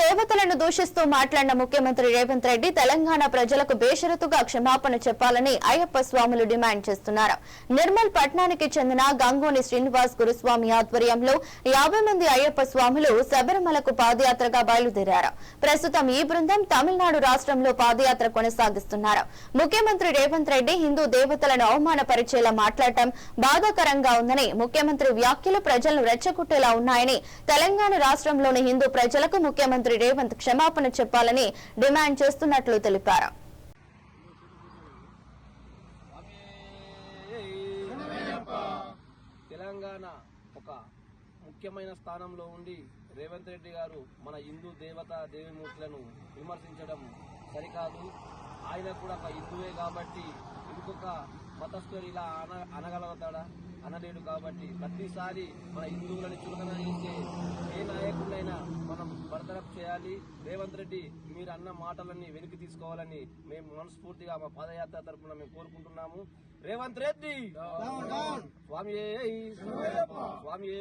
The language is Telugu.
దేవతలను దూషిస్తూ మాట్లాడిన ముఖ్యమంత్రి రేవంత్ రెడ్డి తెలంగాణ ప్రజలకు బేషరతుగా క్షమాపణ చెప్పాలని అయ్యప్ప స్వాములు డిమాండ్ చేస్తున్నారు. నిర్మల్ పట్నానికి చెందిన గంగోని శ్రీనివాస్ గురుస్వామి ఆధ్వర్యంలో యాభై మంది అయ్యప్ప స్వాములు శబరిమలకు పాదయాత్రగా బయలుదేరారు. ప్రస్తుతం ఈ బృందం తమిళనాడు రాష్ట్రంలో పాదయాత్ర కొనసాగిస్తున్నారు. ముఖ్యమంత్రి రేవంత్ రెడ్డి హిందూ దేవతలను అవమానపరిచేలా మాట్లాడటం బాధాకరంగా ఉందని ముఖ్యమంత్రి వ్యాఖ్యలు ప్రజలను రెచ్చగొట్టేలా ఉన్నాయని తెలంగాణ రాష్ట్రంలోని హిందూ ప్రజలకు ముఖ్యమంత్రి రేవంత్ క్షమాపణ చెప్పాలని డిమాండ్ చేస్తున్నట్లు తెలిపారు. తెలంగాణ ఒక ముఖ్యమైన స్థానంలో ఉండి రేవంత్ రెడ్డి గారు మన హిందూ దేవత దేవిమూర్తులను విమర్శించడం సరికాదు. ఆయన కూడా ఒక హిందువే కాబట్టి ఇంకొక మతస్థులు ఇలా అన అనగలుగుతాడా? అనలేడు కాబట్టి ప్రతిసారి మన హిందువులను చులకన బర్తరఫ్ చేయాలి రేవంత్ రెడ్డి మీరు అన్న మాటలన్నీ వెనక్కి తీసుకోవాలని మేము మనస్ఫూర్తిగా మా పాదయాత్ర తరఫున మేము కోరుకుంటున్నాము రేవంత్ రెడ్డి స్వామి స్వామి